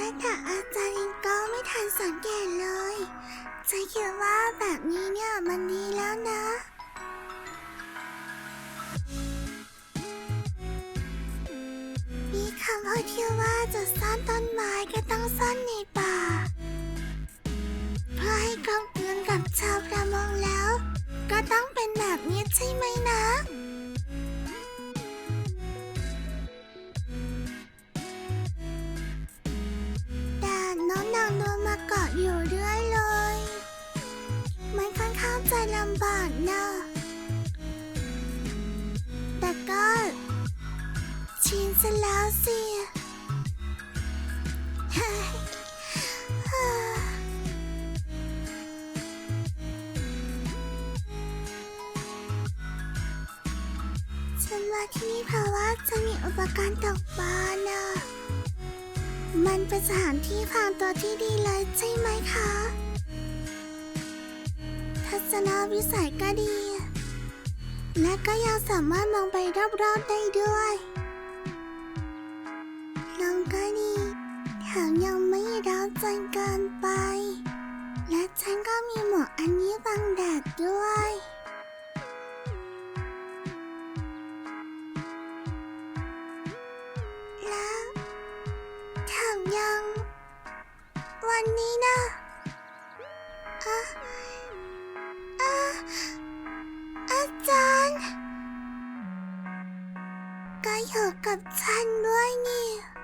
แม้แต่อาจารย์เองก็ไม่ทันสังเกตเลยฉันคิดว่าแบบนี้เนี่ยมันดีแล้วนะมีคำพูดที่ว่าจะซ่อนต้นไม้ก็ต้องซ่อนในป่า เพื่อให้กลมกลืนกับชาวประมงแล้ว ก็ต้องเป็นแบบนี้ใช่ไหมนะ จะลำบากนะ แต่ก็ชินซะแล้วสิเฮ้ยฮ่าฉันมาที่นี่เพราะว่าจะมีอุปกรณ์ตกปลานะมันเป็นสถานที่พรางตัวที่ดีเลยใช่ไหม คะทัศนวิสัยก็ดี และก็ยังสามารถมองไปรอบๆได้ด้วยลองก็ดีแถมยังไม่ร้อนจนเกินไป และฉันก็มีหมวกอันนี้บังแดดด้วยและแถมยังวันนี้นะอะอะารย์ก็อ